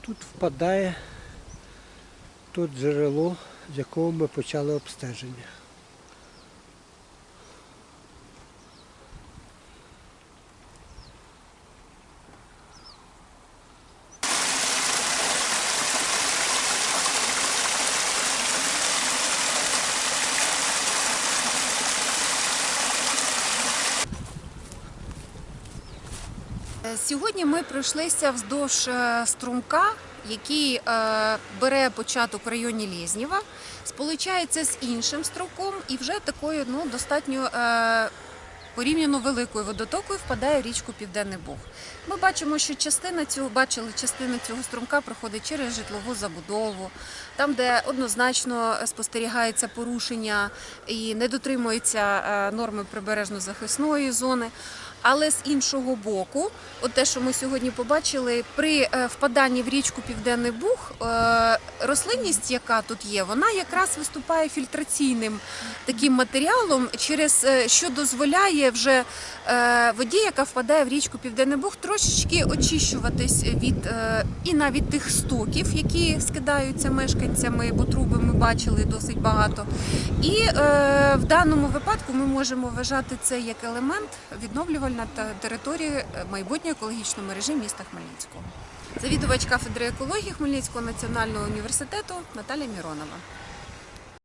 Тут впадає то джерело, з якого ми почали обстеження. Сьогодні ми пройшлися вздовж е, струмка, який е, бере початок в районі Лєзнєва, сполучається з іншим струмком і вже такою ну, достатньо е, порівняно великою водотокою впадає в річку Південний Буг. Ми бачимо, що частина цього бачили, частина цього струмка проходить через житлову забудову, там, де однозначно спостерігається порушення і не дотримуються е, норми прибережно-захисної зони. Але з іншого боку, от те, що ми сьогодні побачили, при е, впаданні в річку Південний Буг, е, рослинність, яка тут є, вона якраз виступає фільтраційним таким матеріалом, через е, що дозволяє вже е, воді, яка впадає в річку Південний Буг, трошечки очищуватись від е, і навіть тих стоків, які скидаються мешканцями, бо труби ми бачили досить багато. І в даному випадку ми можемо вважати це як елемент відновлювальна території майбутньої екологічної мережі міста Хмельницького. Завідувач кафедри екології Хмельницького національного університету Наталія Міронова.